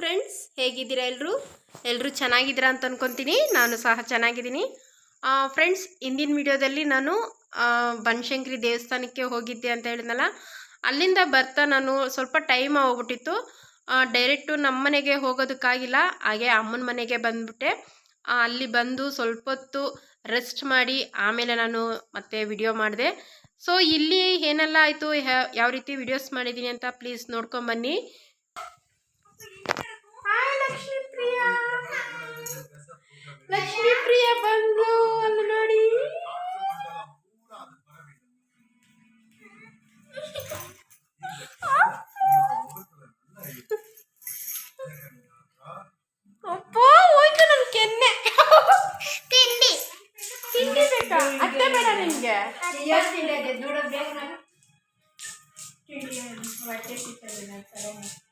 Friends ಹೇಗಿದ್ದೀರಾ ಎಲ್ಲರೂ ಎಲ್ಲರೂ ಚೆನ್ನಾಗಿದ್ದೀರಾ ಅಂತ ಅಂದ್ಕೊತೀನಿ ನಾನು ಸಹ ಚೆನ್ನಾಗಿದ್ದೀನಿ. ಫ್ರೆಂಡ್ಸ್ ಇಂದಿನ ವಿಡಿಯೋದಲ್ಲಿ ನಾನು ಬನಶಂಕರಿ ದೇವಸ್ಥಾನಕ್ಕೆ ಹೋಗಿದ್ದೆ ಅಂತ ಹೇಳಿದ್ನಲ್ಲ, ಅಲ್ಲಿಂದ ಬರ್ತಾ ನಾನು ಸ್ವಲ್ಪ ಟೈಮ್ ಹೋಗ್ಬಿಟ್ಟಿತ್ತು. ಡೈರೆಕ್ಟು ನಮ್ಮ ಮನೆಗೆ ಹೋಗೋದಕ್ಕಾಗಿಲ್ಲ, ಹಾಗೆ ಅಮ್ಮನ ಮನೆಗೆ ಬಂದ್ಬಿಟ್ಟೆ. ಅಲ್ಲಿ ಬಂದು ಸ್ವಲ್ಪ ಹೊತ್ತು ರೆಸ್ಟ್ ಮಾಡಿ, ಆಮೇಲೆ ನಾನು ಮತ್ತೆ ವಿಡಿಯೋ ಮಾಡಿದೆ. ಸೊ ಇಲ್ಲಿ ಏನೆಲ್ಲ ಆಯಿತು ಯಾವ ರೀತಿ ವಿಡಿಯೋಸ್ ಮಾಡಿದ್ದೀನಿ ಅಂತ ಪ್ಲೀಸ್ ನೋಡ್ಕೊಂಬನ್ನಿ ಲಕ್ಷ್ಮೀ ಪ್ರಿಯಾ ಲಕ್ಷ್ಮೀ ಪ್ರಿಯ ಬಂದು ಅಲ್ಲಿ ನೋಡಿ ಅಪ್ಪ ಹೋಯ್ತು ನನ್ ಕೆನ್ನೆ ತಿಂಡಿ ತಿಂಡಿ ಬೇಕಾ ಅತ್ತೆ ಬೇಡ ನಿಮ್ಗೆ ತಿಂಡಿ ತಂದಿಲ್ಲ. ಅಯ್ಯೋ, ಹೊಟ್ಟೆ ಗೊತ್ತು ನಾನು ಸರ್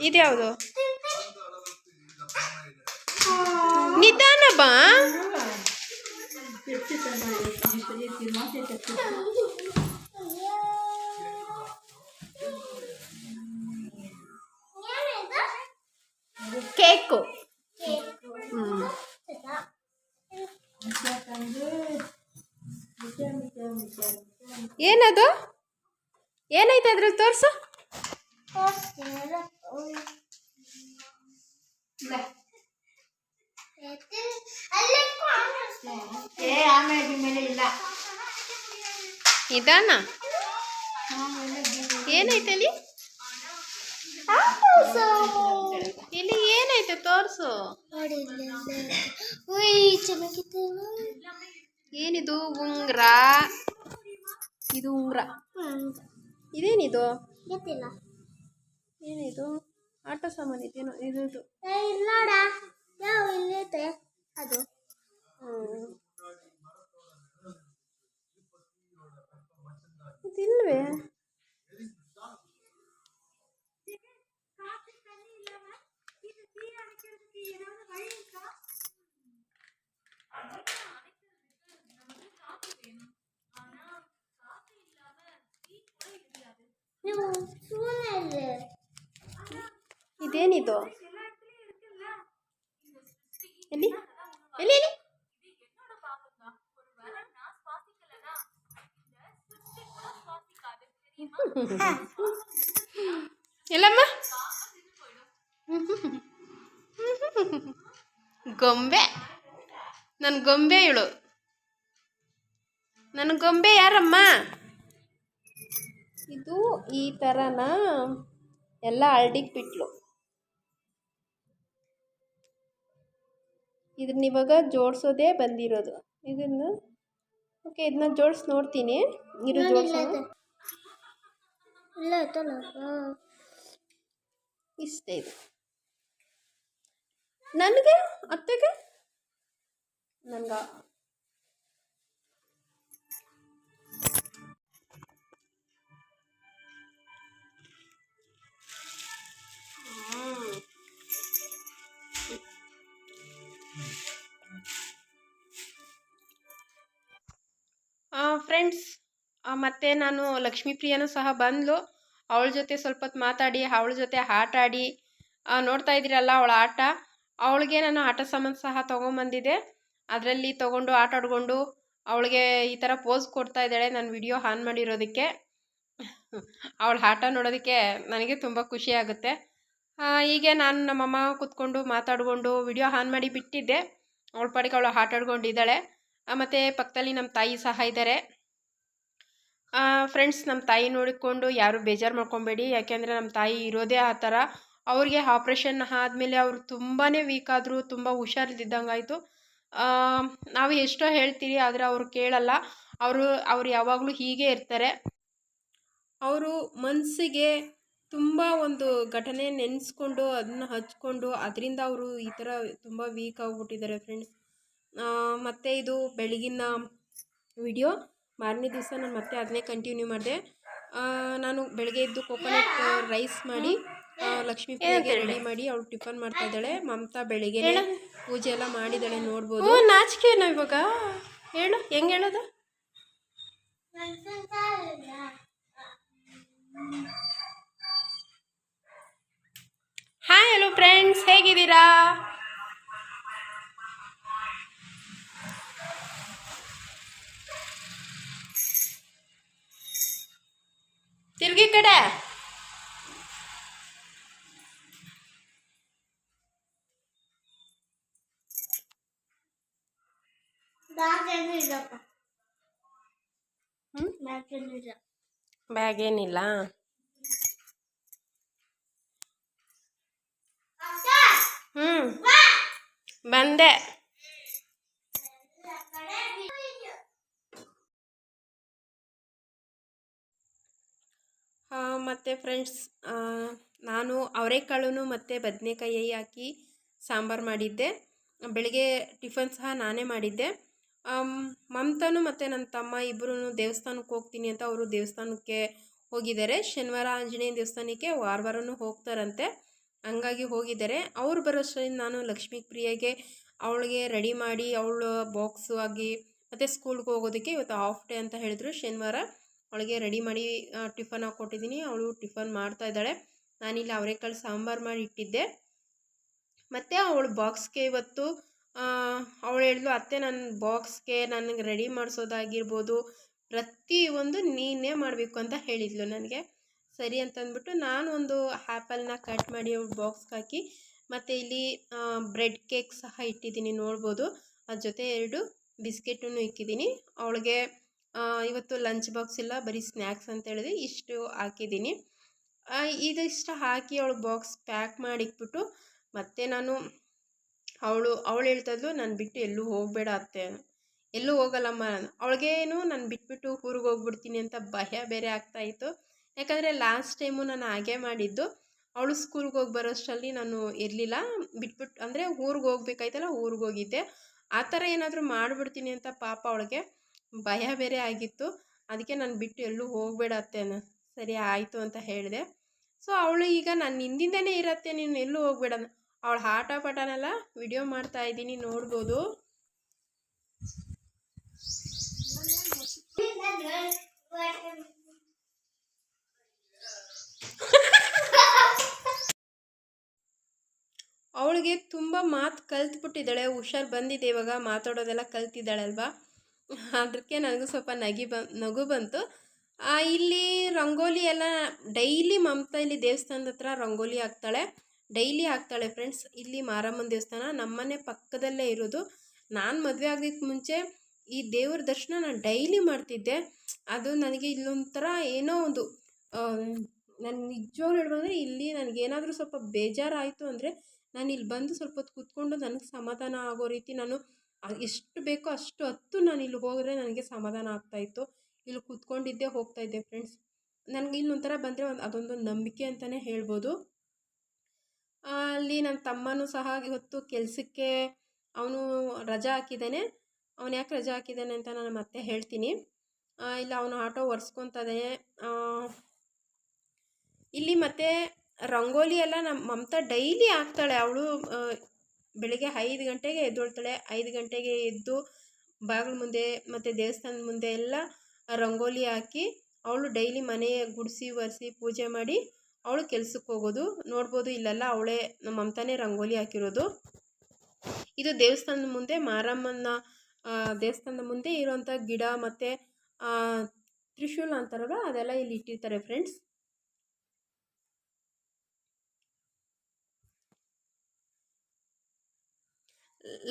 ಇದು ಯಾವುದು ತಿನ್ ತಿನ್. ನಿಧಾನ ಬಾ? ಕೇಕು. ಏನದು ಏನಾಯ್ತು ಅದ್ರಲ್ಲಿ ತೋರ್ಸು ತೋರ್ಸ್ತೀನಲ್ಲ? ಹ್ಮ್. ಎತ್ತಿನ್- ಅಲ್ಲೇ ಕಾಣಿಸ್ತಾ ಇದೆ. ನಿಧಾನ ಏನೈತೆ. ಇಲ್ಲಿ ಏನೈತೆ ತೋರ್ಸು ಏನಿದು ಉಂಗ್ರ ಇದು ಉಂಗ್ರ ಇದೇನಿದು ಗೊತ್ತಿಲ್ಲ ಏನಿದು ಆಟ ಸಾಮಾನು ಇದೇನೋ ಇದು ಇದು ಏ, ಇಲ್ಲಿ ನೋಡ. ಯಾವ ಇಲ್ಲೈತೆ ಅದು. ಹ್ಮ್. ಇದಿಲ್ವೇ ನೀವು ಸುಮ್ಮನೆ ಇಲ್ಲಿ ಇದೇನಿದು ಎಲ್ಲಿ? ಎಲ್ಲಿ ಎಲ್ಲಿ? ಎಲ್ಲಮ್ಮ? ಗೊಂಬೆ. ನನ್ನ ಗೊಂಬೆ ಇಳು ನನ್ನ ಗೊಂಬೆ ಯಾರಮ್ಮ? ಇದು ಈ ತರನ ಎಲ್ಲ ಹಳ್ಳಿಗೆ ಬಿಟ್ಲು. ಇದನ್ನ ಇವಾಗ ಜೋಡಿಸೋದೇ ಬಂದಿರೋದು. ಇದನ್ನು ಓಕೆ ಇದನ್ನ ಜೋಡಿಸಿ ನೋಡ್ತೀನಿ. ಜೋಡಿಸೋದು ಇದೆ. ಹ್ಮ್. ಇಷ್ಟೇ ಇದು. ನನಗೆ ಅತ್ತೆಗೆ? ನನಗ ಮತ್ತೆ ನಾನು ಲಕ್ಷ್ಮೀ ಪ್ರಿಯನು ಸಹ ಬಂದಳು ಅವಳ ಜೊತೆ ಸ್ವಲ್ಪ ಹೊತ್ತು ಮಾತಾಡಿ, ಅವಳ ಜೊತೆ ಆಟ ಆಡಿ ನೋಡ್ತಾ ಇದ್ದೀರಲ್ಲ ಅವಳ ಆಟ? ಅವಳಿಗೆ ನಾನು ಆಟ ಸಾಮಾನು ಸಹ ತೊಗೊಂಬಂದಿದ್ದೆ. ಅದರಲ್ಲಿ ತೊಗೊಂಡು ಆಟ ಆಡ್ಕೊಂಡು ಅವಳಿಗೆ ಈ ಥರ ಪೋಸ್ ಕೊಡ್ತಾ ಇದ್ದಾಳೆ ನಾನು ವಿಡಿಯೋ ಆನ್ ಮಾಡಿರೋದಕ್ಕೆ. ಅವಳ ಆಟ ನೋಡೋದಕ್ಕೆ ನನಗೆ ತುಂಬ ಖುಷಿ ಆಗುತ್ತೆ. ಹೀಗೆ ನಾನು ನಮ್ಮಮ್ಮ ಕೂತ್ಕೊಂಡು ಮಾತಾಡ್ಕೊಂಡು ವಿಡಿಯೋ ಆನ್ ಮಾಡಿ ಬಿಟ್ಟಿದ್ದೆ. ಅವಳ ಪಾಡಿಗೆ ಅವಳು ಆಟ ಆಡ್ಕೊಂಡಿದ್ದಾಳೆ. ಮತ್ತು ಪಕ್ಕದಲ್ಲಿ ನಮ್ಮ ತಾಯಿ ಸಹ ಇದ್ದಾರೆ. ಫ್ರೆಂಡ್ಸ್ ನಮ್ಮ ತಾಯಿ ನೋಡಿಕೊಂಡು ಯಾರು ಬೇಜಾರು ಮಾಡ್ಕೊಬೇಡಿ. ಯಾಕೆಂದರೆ ನಮ್ಮ ತಾಯಿ ಇರೋದೇ ಆ ಥರ. ಅವ್ರಿಗೆ ಆಪ್ರೇಷನ್ ಆದಮೇಲೆ ಅವರು ತುಂಬಾ ವೀಕ್ ಆದರು, ತುಂಬ ಹುಷಾರಿದ್ದಂಗಾಯಿತು ನಾವು ಎಷ್ಟೋ ಹೇಳ್ತೀರಿ, ಆದರೆ ಅವರು ಕೇಳಲ್ಲ. ಅವರು, ಅವ್ರು ಯಾವಾಗಲೂ ಹೀಗೆ ಇರ್ತಾರೆ. ಅವರು ಮನಸ್ಸಿಗೆ ತುಂಬ ಒಂದು ಘಟನೆ ನೆನೆಸ್ಕೊಂಡು ಅದನ್ನ ಹಚ್ಕೊಂಡು, ಅದರಿಂದ ಅವರು ಈ ಥರ ತುಂಬ ವೀಕ್ ಆಗಿಬಿಟ್ಟಿದ್ದಾರೆ ಫ್ರೆಂಡ್ಸ್ ಮತ್ತು ಇದು ಬೆಳಗಿನ ವಿಡಿಯೋ ಮಾರನೇ ದಿವಸ ನಾನು ಮತ್ತೆ ಅದನ್ನೇ ಕಂಟಿನ್ಯೂ ಮಾಡಿದೆ. ನಾನು ಬೆಳಗ್ಗೆ ಎದ್ದು ಕೋಕೋನಟ್ ರೈಸ್ ಮಾಡಿ ಲಕ್ಷ್ಮೀ ಪೂಜೆಗೆ ರೆಡಿ ಮಾಡಿ ಅವಳು ಟಿಫನ್ ಮಾಡ್ತಾ ಇದ್ದಾಳೆ. ಮಮತಾ ಬೆಳಿಗ್ಗೆ ಪೂಜೆ ಎಲ್ಲ ಮಾಡಿದ್ದಾಳೆ ನೋಡ್ಬೋದು. ನಾಚಿಕೆ ನಾವು ಇವಾಗ? ಹೇಳು ಹೆಂಗೆ ಹೇಳೋದು? ಹಾಯ್ ಹಲೋ ಫ್ರೆಂಡ್ಸ್ ಹೇಗಿದ್ದೀರಾ? ತಿರ್ಗಿ ಕಡೆ. ಬ್ಯಾಗ್ ಏನಿಲ್ಲ. ಹ್ಞೂ ಬಂದೆ. ಮತ್ತು ಫ್ರೆಂಡ್ಸ್ ನಾನು ಅವರೆಕಾಳು ಮತ್ತು ಬದನೆಕಾಯಿ ಹಾಕಿ ಸಾಂಬಾರು ಮಾಡಿದ್ದೆ. ಬೆಳಿಗ್ಗೆ ಟಿಫನ್ ಸಹ ನಾನೇ ಮಾಡಿದ್ದೆ. ಮಮತಾನು ಮತ್ತು ನನ್ನ ತಮ್ಮ ಇಬ್ಬರೂ ದೇವಸ್ಥಾನಕ್ಕೆ ಹೋಗ್ತೀನಿ ಅಂತ ಅವರು ದೇವಸ್ಥಾನಕ್ಕೆ ಹೋಗಿದ್ದಾರೆ ಶನಿವಾರ ಆಂಜನೇಯ ದೇವಸ್ಥಾನಕ್ಕೆ ವಾರ ವಾರನೂ ಹೋಗ್ತಾರಂತೆ. ಹಂಗಾಗಿ ಹೋಗಿದ್ದಾರೆ ಅವ್ರು ಬರೋಷ್ಟರಿಂದ ನಾನು ಲಕ್ಷ್ಮೀ ಪ್ರಿಯಗೆ ಅವಳಿಗೆ ರೆಡಿ ಮಾಡಿ ಅವಳು ಬಾಕ್ಸು ಆಗಿ ಮತ್ತು ಸ್ಕೂಲ್ಗೆ ಹೋಗೋದಕ್ಕೆ ಇವತ್ತು ಆಫ್ ಡೇ ಅಂತ ಹೇಳಿದ್ರು ಶನಿವಾರ. ಅವಳಿಗೆ ರೆಡಿ ಮಾಡಿ ಟಿಫನ್ ಹಾಕ್ಕೊಟ್ಟಿದ್ದೀನಿ ಅವಳು ಟಿಫನ್ ಮಾಡ್ತಾ ಇದ್ದಾಳೆ. ನಾನಿಲ್ಲಿ ಅವರೆಕಾಳು ಸಾಂಬಾರು ಮಾಡಿ ಇಟ್ಟಿದ್ದೆ. ಮತ್ತು ಅವಳು ಬಾಕ್ಸ್ಗೆ ಇವತ್ತು ಅವಳು ಹೇಳಿದ್ಲು, ಅತ್ತೆ ನನ್ನ ಬಾಕ್ಸ್ಗೆ ನನಗೆ ರೆಡಿ ಮಾಡಿಸೋದಾಗಿರ್ಬೋದು. ಪ್ರತಿಯೊಂದು ನೀನೇ ಮಾಡಬೇಕು ಅಂತ ಹೇಳಿದ್ಲು ನನಗೆ. ಸರಿ ಅಂತಂದ್ಬಿಟ್ಟು ನಾನು ಒಂದು ಆ್ಯಪಲ್ನ ಕಟ್ ಮಾಡಿ ಅವಳು ಬಾಕ್ಸ್ಗೆ ಹಾಕಿ, ಮತ್ತು ಇಲ್ಲಿ ಬ್ರೆಡ್ ಕೇಕ್ ಸಹ ಇಟ್ಟಿದ್ದೀನಿ ನೋಡ್ಬೋದು. ಅದ್ರ ಜೊತೆ ಎರಡು ಬಿಸ್ಕೆಟನ್ನು ಇಕ್ಕಿದ್ದೀನಿ. ಅವಳಿಗೆ ಇವತ್ತು ಲಂಚ್ ಬಾಕ್ಸ್ ಇಲ್ಲ, ಬರೀ ಸ್ನ್ಯಾಕ್ಸ್ ಅಂತ ಹೇಳಿದ್ವಿ ಇಷ್ಟು ಹಾಕಿದ್ದೀನಿ. ಇದಿಷ್ಟು ಹಾಕಿ ಅವಳು ಬಾಕ್ಸ್ ಪ್ಯಾಕ್ ಮಾಡಿ ಇಟ್ಬಿಟ್ಟು ಮತ್ತೆ ನಾನು ಅವಳು ಅವಳು ಹೇಳ್ತಾಯಿದ್ಲು ನಾನು ಬಿಟ್ಟು ಎಲ್ಲೂ ಹೋಗಬೇಡ ಅತ್ತೆ. ಎಲ್ಲೂ ಹೋಗಲ್ಲಮ್ಮ ಅವಳಿಗೇನು, ನಾನು ಬಿಟ್ಬಿಟ್ಟು ಊರಿಗೆ ಹೋಗ್ಬಿಡ್ತೀನಿ ಅಂತ ಭಯ ಬೇರೆ ಆಗ್ತಾಯಿತ್ತು ಯಾಕಂದರೆ ಲಾಸ್ಟ್ ಟೈಮು ನಾನು ಹಾಗೆ ಮಾಡಿದ್ದು. ಅವಳು ಸ್ಕೂಲ್ಗೆ ಹೋಗಿ ಬರೋಷ್ಟರಲ್ಲಿ ನಾನು ಇರಲಿಲ್ಲ. ಬಿಟ್ಬಿಟ್ಟು ಅಂದರೆ ಊರಿಗೆ ಹೋಗ್ಬೇಕಾಯ್ತಲ್ಲ, ಊರಿಗೆ ಹೋಗಿದ್ದೆ. ಆ ಥರ ಏನಾದರೂ ಮಾಡಿಬಿಡ್ತೀನಿ ಅಂತ ಪಾಪ ಅವಳಿಗೆ. ಭಯ ಬೇರೆ ಆಗಿತ್ತು. ಅದಕ್ಕೆ ನಾನು ಬಿಟ್ಟು ಎಲ್ಲೂ ಹೋಗಬೇಡ ಅತ್ತೆ ಸರಿ ಆಯಿತು ಅಂತ ಹೇಳಿದೆ. ಸೊ ಅವಳು ಈಗ ನಾನು ಹಿಂದಿಂದನೇ ಇರತ್ತೆ, ನೀನು ಎಲ್ಲೂ ಹೋಗಬೇಡ ಅವಳು ಆಟ ಪಾಠನೆಲ್ಲ ವಿಡಿಯೋ ಮಾಡ್ತಾ ಇದ್ದೀನಿ, ನೋಡ್ಬೋದು. ಅವಳಿಗೆ ತುಂಬ ಮಾತು ಕಲ್ತ್ಬಿಟ್ಟಿದ್ದಾಳೆ. ಹುಷಾರು ಬಂದಿದೆ ಇವಾಗ, ಮಾತಾಡೋದೆಲ್ಲ ಕಲ್ತಿದ್ದಾಳಲ್ವಾ? ಅದಕ್ಕೆ ನನಗೂ ಸ್ವಲ್ಪ ನಗಿ ಬ, ನಗು ಬಂತು. ಇಲ್ಲಿ ರಂಗೋಲಿ ಎಲ್ಲ ಡೈಲಿ ಮಮತಾ ಇಲ್ಲಿ ದೇವಸ್ಥಾನದ ಹತ್ರ ರಂಗೋಲಿ ಹಾಕ್ತಾಳೆ. ಡೈಲಿ ಹಾಕ್ತಾಳೆ ಫ್ರೆಂಡ್ಸ್. ಇಲ್ಲಿ ಮಾರಮ್ಮನ ದೇವಸ್ಥಾನ ನಮ್ಮನೆ ಪಕ್ಕದಲ್ಲೇ ಇರೋದು. ನಾನು ಮದುವೆ ಆಗೋಕ್ಕೆ ಮುಂಚೆ ಈ ದೇವ್ರ ದರ್ಶನ ನಾನು ಡೈಲಿ ಮಾಡ್ತಿದ್ದೆ. ಅದು ನನಗೆ ಇಲ್ಲೊಂಥರ ಏನೋ ಒಂದು ನಾನು ನಿಜವಾಗ್ಲೂ ಹೇಳ್ಬೇಕಂದ್ರೆ ಇಲ್ಲಿ ನನಗೇನಾದರೂ ಸ್ವಲ್ಪ ಬೇಜಾರಾಯಿತು ಅಂದರೆ ನಾನು ಇಲ್ಲಿ ಬಂದು ಸ್ವಲ್ಪ ಹೊತ್ತು ಕೂತ್ಕೊಂಡು ನನಗೆ ಸಮಾಧಾನ ಆಗೋ ರೀತಿ ನಾನು ಎಷ್ಟು ಬೇಕೋ ಅಷ್ಟು ಹೊತ್ತು ನಾನು ಇಲ್ಲಿ ಹೋದರೆ ನನಗೆ ಸಮಾಧಾನ ಆಗ್ತಾಯಿತ್ತು ಇಲ್ಲಿ ಕೂತ್ಕೊಂಡಿದ್ದೆ, ಹೋಗ್ತಾ ಇದ್ದೆ ಫ್ರೆಂಡ್ಸ್ ನನಗೆ ಇಲ್ಲೊಂಥರ ಬಂದರೆ ಒಂದು ಅದೊಂದು ನಂಬಿಕೆ ಅಂತಲೇ ಹೇಳ್ಬೋದು. ಅಲ್ಲಿ ನನ್ನ ತಮ್ಮನೂ ಸಹ ಇವತ್ತು ಕೆಲಸಕ್ಕೆ ಅವನು ರಜಾ ಹಾಕಿದ್ದಾನೆ. ಅವನು ಯಾಕೆ ರಜಾ ಹಾಕಿದ್ದಾನೆ ಅಂತ ನಾನು ಮತ್ತೆ ಹೇಳ್ತೀನಿ. ಇಲ್ಲ ಅವನು ಆಟೋ ಒರೆಸ್ಕೊತಾನೆ. ಇಲ್ಲಿ ಮತ್ತೆ ರಂಗೋಲಿ ಎಲ್ಲ ನಮ್ಮ ಮಮತಾ ಡೈಲಿ ಹಾಕ್ತಾಳೆ. ಅವಳು ಬೆಳಿಗ್ಗೆ ಐದು ಗಂಟೆಗೆ ಎದ್ದೊಳ್ತಾಳೆ. ಐದು ಗಂಟೆಗೆ ಎದ್ದು ಬಾಗಿಲು ಮುಂದೆ ಮತ್ತು ದೇವಸ್ಥಾನದ ಮುಂದೆ ಎಲ್ಲ ರಂಗೋಲಿ ಹಾಕಿ ಅವಳು ಡೈಲಿ ಮನೆ ಗುಡಿಸಿ ಒರೆಸಿ ಪೂಜೆ ಮಾಡಿ ಅವಳು ಕೆಲ್ಸಕ್ಕೆ ಹೋಗೋದು. ನೋಡ್ಬೋದು ಇಲ್ಲೆಲ್ಲ ಅವಳೇ ನಮ್ಮ ಮಮತಾನೇ ರಂಗೋಲಿ ಹಾಕಿರೋದು. ಇದು ದೇವಸ್ಥಾನದ ಮುಂದೆ ಮಾರಮ್ಮನ ದೇವಸ್ಥಾನದ ಮುಂದೆ ಇರೋಂಥ ಗಿಡ ಮತ್ತು ತ್ರಿಶೂಲ ಅಂತಾರಲ್ಲ ಅದೆಲ್ಲ ಇಲ್ಲಿ ಇಟ್ಟಿರ್ತಾರೆ ಫ್ರೆಂಡ್ಸ್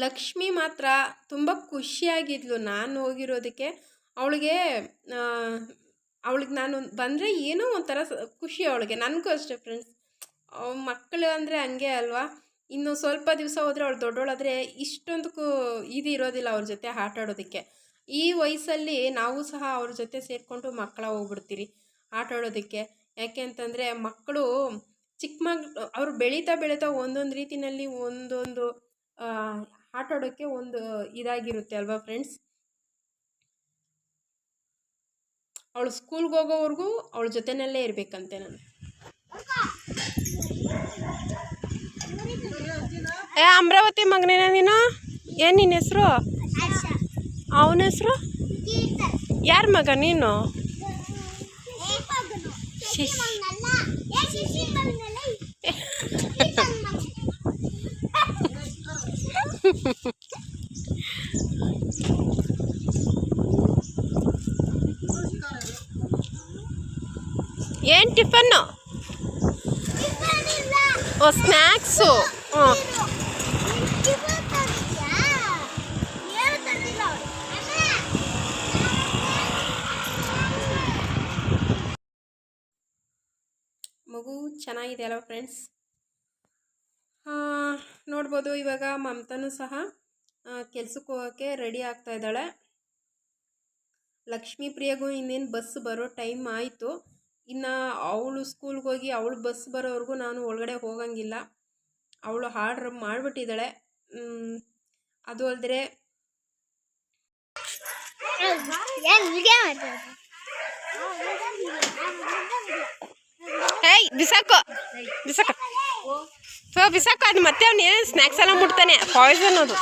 ಲಕ್ಷ್ಮಿ ಮಾತ್ರ ತುಂಬ ಖುಷಿಯಾಗಿದ್ಲು ನಾನು ಹೋಗಿರೋದಕ್ಕೆ. ಅವಳಿಗೆ ಅವಳಿಗೆ ನಾನು ಬಂದರೆ ಏನೋ ಒಂಥರ ಖುಷಿ ಅವಳಿಗೆ. ನನಗೂ ಅಷ್ಟೇ ಫ್ರೆಂಡ್ಸ್. ಮಕ್ಕಳು ಅಂದರೆ ಹಂಗೆ ಅಲ್ವಾ? ಇನ್ನು ಸ್ವಲ್ಪ ದಿವಸ ಹೋದರೆ ಅವಳು ದೊಡ್ಡವಳಾದರೆ ಇಷ್ಟೊಂದಕ್ಕೂ ಇದು ಇರೋದಿಲ್ಲ ಅವ್ರ ಜೊತೆ ಆಟ ಆಡೋದಕ್ಕೆ. ಈ ವಯಸ್ಸಲ್ಲಿ ನಾವು ಸಹ ಅವ್ರ ಜೊತೆ ಸೇರಿಕೊಂಡು ಮಕ್ಕಳ ಹೋಗ್ಬಿಡ್ತೀರಿ ಆಟ ಆಡೋದಕ್ಕೆ. ಯಾಕೆ ಅಂತಂದರೆ ಮಕ್ಕಳು ಚಿಕ್ಕ ಮಗ್ ಅವ್ರು ಬೆಳೀತಾ ಬೆಳೀತಾ ಒಂದೊಂದು ರೀತಿಯಲ್ಲಿ ಒಂದೊಂದು ಆಟ ಆಡೋಕ್ಕೆ ಒಂದು ಇದಾಗಿರುತ್ತೆ ಅಲ್ವಾ ಫ್ರೆಂಡ್ಸ್? ಅವಳು ಸ್ಕೂಲ್ಗೆ ಹೋಗೋವರೆಗೂ ಅವಳ ಜೊತೆನಲ್ಲೇ ಇರಬೇಕಂತೆ ನಾನು. ಏ, ಅಮರಾವತಿ ಮಗನೇನ ನೀನು? ಏನು ನಿನ್ನ ಹೆಸರು? ಅವನ ಹೆಸರು? ಯಾರ ಮಗ ನೀನು? ಏನು ಟಿಫನ್ನು? ಟಿಫನ್ ಓ ಸ್ನ್ಯಾಕ್ಸು ಹ್ಞೂ ಮಗು ಚೆನ್ನಾಗಿದೆ ಅಲ್ವ ಫ್ರೆಂಡ್ಸ್ ನೋಡ್ಬೋದು ಇವಾಗ ಮಮತನೂ ಸಹ ಕೆಲ್ಸಕ್ಕೆ ಹೋಗೋಕ್ಕೆ ರೆಡಿ ಆಗ್ತಾ ಇದ್ದಾಳೆ. ಲಕ್ಷ್ಮೀ ಪ್ರಿಯಗೂ ಇನ್ನೇನು ಬಸ್ ಬರೋ ಟೈಮ್ ಆಯಿತು. ಇನ್ನು ಅವಳು ಸ್ಕೂಲ್ಗೆ ಹೋಗಿ ಅವಳು ಬಸ್ ಬರೋವರೆಗೂ ನಾನು ಒಳಗಡೆ ಹೋಗಂಗಿಲ್ಲ. ಅವಳು ಆರ್ಡ್ರ್ ಮಾಡಿಬಿಟ್ಟಿದ್ದಾಳೆ. ಅದು ಅಲ್ಲದೆ ಬಿಸಾಕೋ. ಬಿಸಾಕೋ. ಸೊ ಅದು ಮತ್ತೆ ಅವ್ನು ಏನೇನು ಸ್ನ್ಯಾಕ್ಸ್ ಎಲ್ಲ ಮುಟ್ತಾನೆ. ಪಾಯ್ಸನ್ ಅದು.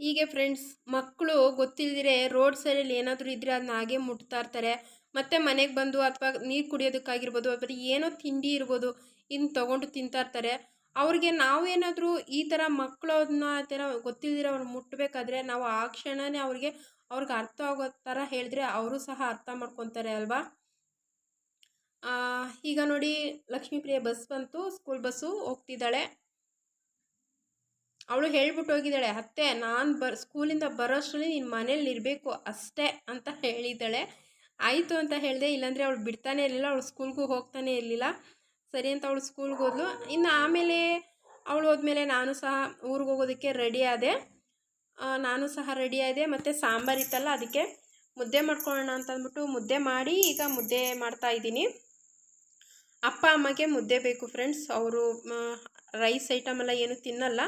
ಹೀಗೆ ಫ್ರೆಂಡ್ಸ್ ಮಕ್ಕಳು ಗೊತ್ತಿಲ್ಲದಿರೆ ರೋಡ್ ಸೈಡಲ್ಲಿ ಏನಾದರೂ ಇದ್ದರೆ ಅದನ್ನ ಹಾಗೆ ಮುಟ್ತಾ ಇರ್ತಾರೆ. ಮತ್ತೆ ಮನೆಗೆ ಬಂದು ಅಥವಾ ನೀರು ಕುಡಿಯೋದಕ್ಕಾಗಿರ್ಬೋದು, ಅಥವಾ ಏನೋ ತಿಂಡಿ ಇರ್ಬೋದು ಇನ್ನು ತೊಗೊಂಡು ತಿಂತಾ ಇರ್ತಾರೆ. ಅವ್ರಿಗೆ ನಾವು ಏನಾದರೂ ಈ ಥರ ಮಕ್ಕಳು ಅದನ್ನ ಆ ಥರ ಗೊತ್ತಿಲ್ಲದಿರೋ ಅವ್ರು ಮುಟ್ಟಬೇಕಾದ್ರೆ ನಾವು ಆ ಕ್ಷಣವೇ ಅವ್ರಿಗೆ ಅವ್ರಿಗೆ ಅರ್ಥ ಆಗೋ ಥರ ಹೇಳಿದ್ರೆ ಅವರು ಸಹ ಅರ್ಥ ಮಾಡ್ಕೊತಾರೆ ಅಲ್ವಾ? ಈಗ ನೋಡಿ ಲಕ್ಷ್ಮೀಪ್ರಿಯ ಬಸ್ ಬಂತು, ಸ್ಕೂಲ್ ಬಸ್ಸು ಹೋಗ್ತಿದ್ದಾಳೆ. ಅವಳು ಹೇಳ್ಬಿಟ್ಟು ಹೋಗಿದ್ದಾಳೆ, ಅತ್ತೆ, ನಾನು ಬರ್, ಸ್ಕೂಲಿಂದ ಬರೋಷ್ಟರಲ್ಲಿ ನಿನ್ನ ಮನೇಲಿ ಇರಬೇಕು ಅಷ್ಟೇ ಅಂತ ಹೇಳಿದ್ದಾಳೆ. ಆಯಿತು ಅಂತ ಹೇಳಿದೆ, ಇಲ್ಲಾಂದರೆ ಅವಳು ಬಿಡ್ತಾನೆ ಇರಲಿಲ್ಲ, ಅವಳು ಸ್ಕೂಲ್ಗೂ ಹೋಗ್ತಾನೆ ಇರಲಿಲ್ಲ. ಸರಿ ಅಂತ ಅವಳು ಸ್ಕೂಲ್ಗೆ ಹೋದ್ಲು. ಇನ್ನು ಆಮೇಲೆ ಅವಳು ಹೋದ್ಮೇಲೆ ನಾನು ಸಹ ಊರಿಗೆ ಹೋಗೋದಕ್ಕೆ ರೆಡಿ ಆದೆ. ನಾನು ಸಹ ರೆಡಿ ಮತ್ತು ಸಾಂಬಾರು ಇತ್ತಲ್ಲ, ಅದಕ್ಕೆ ಮುದ್ದೆ ಮಾಡ್ಕೊಳ್ಳೋಣ ಅಂತ ಅಂದ್ಬಿಟ್ಟು ಮುದ್ದೆ ಮಾಡಿ ಈಗ ಮುದ್ದೆ ಮಾಡ್ತಾ ಇದ್ದೀನಿ. ಅಪ್ಪ, ಅಮ್ಮಗೆ ಮುದ್ದೆ ಬೇಕು ಫ್ರೆಂಡ್ಸ್ ಅವರು ರೈಸ್ ಐಟಮ್ ಎಲ್ಲ ಏನು ತಿನ್ನಲ್ಲ.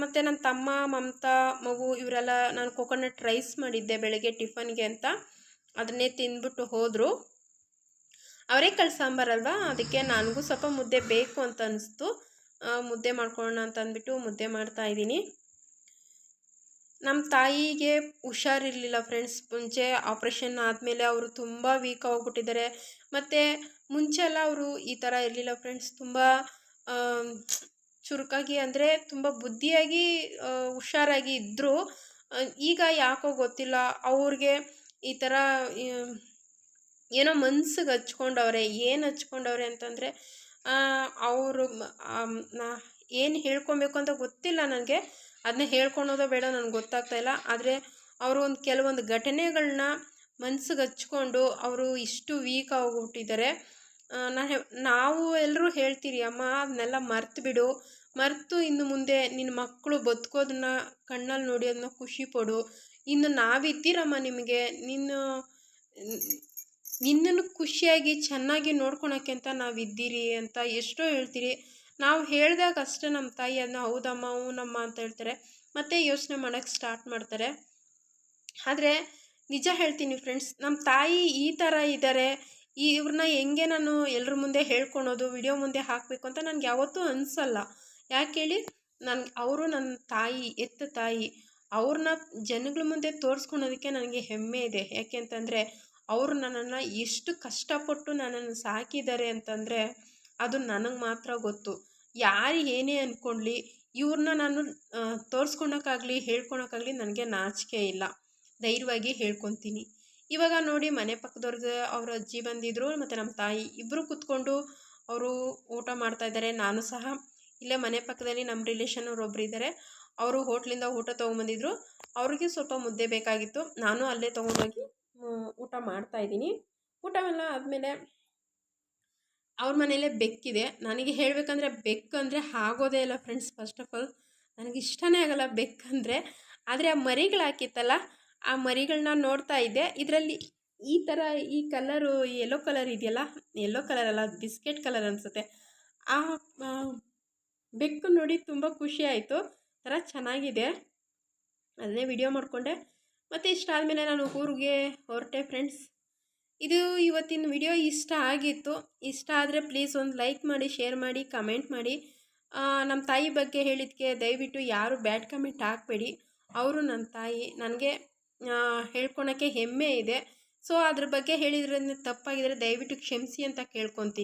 ಮತ್ತು ನನ್ನ ತಮ್ಮ, ಮಮತಾ, ಮಗು ಇವರೆಲ್ಲ ನಾನು ಕೊಕೊನಟ್ ರೈಸ್ ಮಾಡಿದ್ದೆ ಬೆಳಗ್ಗೆ ಟಿಫನ್ಗೆ ಅಂತ. ಅದನ್ನೇ ತಿಂದ್ಬಿಟ್ಟು ಹೋದರು. ಅವರೇಕಾಳು ಸಾಂಬಾರಲ್ವಾ ಅದಕ್ಕೆ ನನಗೂ ಸ್ವಲ್ಪ ಮುದ್ದೆ ಬೇಕು ಅಂತ ಅನಿಸ್ತು. ಮುದ್ದೆ ಮಾಡ್ಕೊಳ್ಳೋಣ ಅಂತ ಅಂದ್ಬಿಟ್ಟು ಮುದ್ದೆ ಮಾಡ್ತಾ ಇದ್ದೀನಿ. ನಮ್ಮ ತಾಯಿಗೆ ಹುಷಾರಿರಲಿಲ್ಲ ಫ್ರೆಂಡ್ಸ್. ಮುಂಚೆ ಆಪ್ರೇಷನ್ ಆದಮೇಲೆ ಅವರು ತುಂಬ ವೀಕ್ ಆಗಿಬಿಟ್ಟಿದ್ದಾರೆ. ಮತ್ತು ಮುಂಚೆ ಎಲ್ಲ ಅವರು ಈ ಥರ ಇರಲಿಲ್ಲ ಫ್ರೆಂಡ್ಸ್. ತುಂಬ ಚುರುಕಾಗಿ ಅಂದರೆ ತುಂಬ ಬುದ್ಧಿಯಾಗಿ ಹುಷಾರಾಗಿ ಇದ್ದರು ಈಗ ಯಾಕೋ ಗೊತ್ತಿಲ್ಲ. ಅವ್ರಿಗೆ ಈ ಥರ ಏನೋ ಮನ್ಸಿಗೆ ಹಚ್ಕೊಂಡವ್ರೆ, ಏನು ಹಚ್ಕೊಂಡವ್ರೆ ಅಂತಂದರೆ ಅವರು ಏನು ಹೇಳ್ಕೊಬೇಕು ಅಂತ ಗೊತ್ತಿಲ್ಲ ನನಗೆ. ಅದನ್ನ ಹೇಳ್ಕೊಳೋದೋ ಬೇಡ, ನನಗೆ ಗೊತ್ತಾಗ್ತಾ ಇಲ್ಲ. ಆದರೆ ಅವರು ಒಂದು ಕೆಲವೊಂದು ಘಟನೆಗಳನ್ನ ಮನ್ಸಿಗೆ ಹಚ್ಕೊಂಡು ಅವರು ಇಷ್ಟು ವೀಕ್ ಆಗಿಬಿಟ್ಟಿದ್ದಾರೆ ನಾನು ನಾವು ಎಲ್ಲರೂ ಹೇಳ್ತೀರಿ, ಅಮ್ಮ ಅದನ್ನೆಲ್ಲ ಮರ್ತು ಬಿಡು. ಮರೆತು ಇನ್ನು ಮುಂದೆ ನಿನ್ನ ಮಕ್ಕಳು ಬದುಕೋದನ್ನ ಕಣ್ಣಲ್ಲಿ ನೋಡಿ ಅದನ್ನ ಖುಷಿ ಪಡು. ಇನ್ನು ನಾವಿದ್ದೀರಮ್ಮ ನಿಮಗೆ. ನಿನ್ನ, ನಿನ್ನನ್ನು ಖುಷಿಯಾಗಿ ಚೆನ್ನಾಗಿ ನೋಡ್ಕೊಳಕ್ಕೆ ಅಂತ ನಾವಿದ್ದೀರಿ ಅಂತ ಎಷ್ಟೋ ಹೇಳ್ತೀರಿ. ನಾವು ಹೇಳಿದಾಗ ಅಷ್ಟೇ ನಮ್ಮ ತಾಯಿ ಅದನ್ನ ಹೌದಮ್ಮ ಹ್ಞೂನಮ್ಮ ಅಂತ ಹೇಳ್ತಾರೆ. ಮತ್ತೆ ಯೋಚನೆ ಮಾಡೋಕ್ಕೆ ಸ್ಟಾರ್ಟ್ ಮಾಡ್ತಾರೆ. ಆದರೆ ನಿಜ ಹೇಳ್ತೀನಿ ಫ್ರೆಂಡ್ಸ್ ನಮ್ಮ ತಾಯಿ ಈ ಥರ ಇದ್ದಾರೆ ಇವ್ರನ್ನ ಹೆಂಗೆ ನಾನು ಎಲ್ಲರ ಮುಂದೆ ಹೇಳ್ಕೊಳೋದು, ವಿಡಿಯೋ ಮುಂದೆ ಹಾಕಬೇಕು ಅಂತ ನನಗೆ ಯಾವತ್ತೂ ಅನಿಸಲ್ಲ. ಯಾಕೆ ಹೇಳಿ? ನನ್ಗೆ, ಅವರು ನನ್ನ ತಾಯಿ, ಎತ್ತ ತಾಯಿ. ಅವ್ರನ್ನ ಜನಗಳ ಮುಂದೆ ತೋರಿಸ್ಕೊಳೋದಕ್ಕೆ ನನಗೆ ಹೆಮ್ಮೆ ಇದೆ. ಯಾಕೆ ಅಂತಂದರೆ ಅವರು ನನ್ನನ್ನು ಎಷ್ಟು ಕಷ್ಟಪಟ್ಟು ನನ್ನನ್ನು ಸಾಕಿದ್ದಾರೆ ಅಂತಂದರೆ ಅದು ನನಗೆ ಮಾತ್ರ ಗೊತ್ತು. ಯಾರು ಏನೇ ಅಂದ್ಕೊಳ್ಳಿ ಇವ್ರನ್ನ ನಾನು ತೋರಿಸ್ಕೊಳಕ್ಕಾಗಲಿ ಹೇಳ್ಕೊಳಕ್ಕಾಗಲಿ ನನಗೆ ನಾಚಿಕೆ ಇಲ್ಲ. ಧೈರ್ಯವಾಗಿ ಹೇಳ್ಕೊತೀನಿ. ಇವಾಗ ನೋಡಿ ಮನೆ ಪಕ್ಕದವ್ರದ್ದು ಅವ್ರ ಅಜ್ಜಿ ಬಂದಿದ್ದರು ಮತ್ತು ನಮ್ಮ ತಾಯಿ ಇಬ್ಬರು ಕೂತ್ಕೊಂಡು ಅವರು ಊಟ ಮಾಡ್ತಾಯಿದ್ದಾರೆ ನಾನು ಸಹ. ಇಲ್ಲೇ ಮನೆ ಪಕ್ಕದಲ್ಲಿ ನಮ್ಮ ರಿಲೇಷನ್ ಒಬ್ರು ಇದ್ದಾರೆ ಅವರು ಹೋಟ್ಲಿಂದ ಊಟ ತೊಗೊಂಬಂದಿದ್ರು. ಅವ್ರಿಗೆ ಸ್ವಲ್ಪ ಮುದ್ದೆ ಬೇಕಾಗಿತ್ತು. ನಾನು ಅಲ್ಲೇ ತೊಗೊಂಡೋಗಿ ಊಟ ಮಾಡ್ತಾಯಿದ್ದೀನಿ ಊಟವೆಲ್ಲ ಆದಮೇಲೆ ಅವ್ರ ಮನೇಲೇ ಬೆಕ್ಕಿದೆ. ನನಗೆ ಹೇಳಬೇಕಂದ್ರೆ ಬೆಕ್ಕು ಅಂದರೆ ಆಗೋದೇ ಇಲ್ಲ ಫ್ರೆಂಡ್ಸ್ ಫಸ್ಟ್ ಆಫ್ ಆಲ್ ನನಗೆ ಇಷ್ಟನೇ ಆಗಲ್ಲ ಬೆಕ್ಕಂದರೆ ಆದರೆ ಆ ಮರಿಗಳು ಹಾಕಿತ್ತಲ್ಲ, ಆ ಮರಿಗಳನ್ನ ನೋಡ್ತಾ ಇದ್ದೆ. ಇದರಲ್ಲಿ ಈ ಥರ ಈ ಕಲರು ಯೆಲ್ಲೋ ಕಲರ್ ಇದೆಯಲ್ಲ ಯೆಲ್ಲೋ ಕಲರ್ ಅಲ್ಲ ಬಿಸ್ಕೆಟ್ ಕಲರ್ ಅನಿಸುತ್ತೆ. ಆ ಬೆಕ್ಕು ನೋಡಿ ತುಂಬ ಖುಷಿ ಆಯಿತು. ಥರ ಚೆನ್ನಾಗಿದೆ. ಅದನ್ನೇ ವಿಡಿಯೋ ಮಾಡಿಕೊಂಡೆ. ಮತ್ತು ಇಷ್ಟ ಆದಮೇಲೆ ನಾನು ಊರಿಗೆ ಹೊರಟೆ ಫ್ರೆಂಡ್ಸ್ ಇದು ಇವತ್ತಿನ ವಿಡಿಯೋ ಇಷ್ಟ ಆಗಿತ್ತು. ಇಷ್ಟ ಆದರೆ ಪ್ಲೀಸ್ ಒಂದು ಲೈಕ್ ಮಾಡಿ ಶೇರ್ ಮಾಡಿ ಕಮೆಂಟ್ ಮಾಡಿ. ನಮ್ಮ ತಾಯಿ ಬಗ್ಗೆ ಹೇಳಿದ್ದಕ್ಕೆ ದಯವಿಟ್ಟು ಯಾರು ಬ್ಯಾಡ್ ಕಮೆಂಟ್ ಹಾಕಬೇಡಿ. ಅವರು ನನ್ನ ತಾಯಿ. ನನಗೆ ಹೇಳ್ಕೊಳಕ್ಕೆ ಹೆಮ್ಮೆ ಇದೆ. ಸೊ ಅದ್ರ ಬಗ್ಗೆ ಹೇಳಿದ್ರೆ ತಪ್ಪಾಗಿದ್ರೆ ದಯವಿಟ್ಟು ಕ್ಷಮಿಸಿ ಅಂತ ಕೇಳ್ಕೊತೀನಿ.